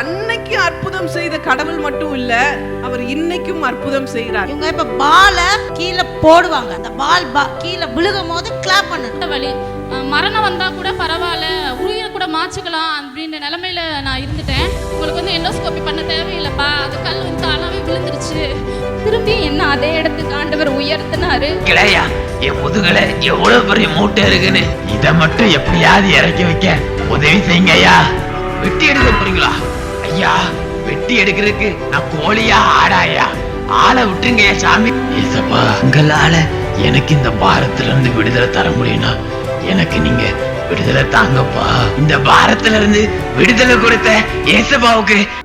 அன்னைக்கு அற்புதம் செய்த கடவுள் மட்டும் இல்ல அவர் இன்னைக்கும் அற்புதம் செய்கிறார் இவங்க இப்ப பாலை கீழே போடுவாங்க. அந்த பால் பா கீழே விழுகும் போது கிளாப் பண்ணணும் வழி மரணம் வந்தா கூட பரவாயில்ல உயிரை கூட மாச்சுக்கலாம் அப்படின்ற நிலைமையில நான் இருந்துட்டேன். உங்களுக்கு வந்து எண்டோஸ்கோபி பண்ண தேவையில்லைப்பா. அது கல் வந்து தானாவே விழுந்துருச்சு. திரும்பி என்ன அதே இடத்துக்கு ஆண்டவர் உயர்த்தினாரு. கிடையா என் முதுகுல எவ்வளவு பெரிய மூட்டை இருக்குன்னு. இத மட்டும் எப்படியாவது இறக்கி வைக்க உதவி செய்யுங்க ஐயா வெட்டி எடுக்க போறீங்களா? ஐயா வெட்டி எடுக்கிறதுக்கு நான் கோழியா ஆடாயா? ஆளை விட்டுருங்க சாமி. ஏசப்பா. உங்களால எனக்கு இந்த பாரத்துல இருந்து விடுதலை தர முடியும்னா எனக்கு நீங்க விடுதலை தாங்கப்பா. இந்த பாரத்துல இருந்து விடுதலை கொடுத்த ஏசப்பாவுக்கு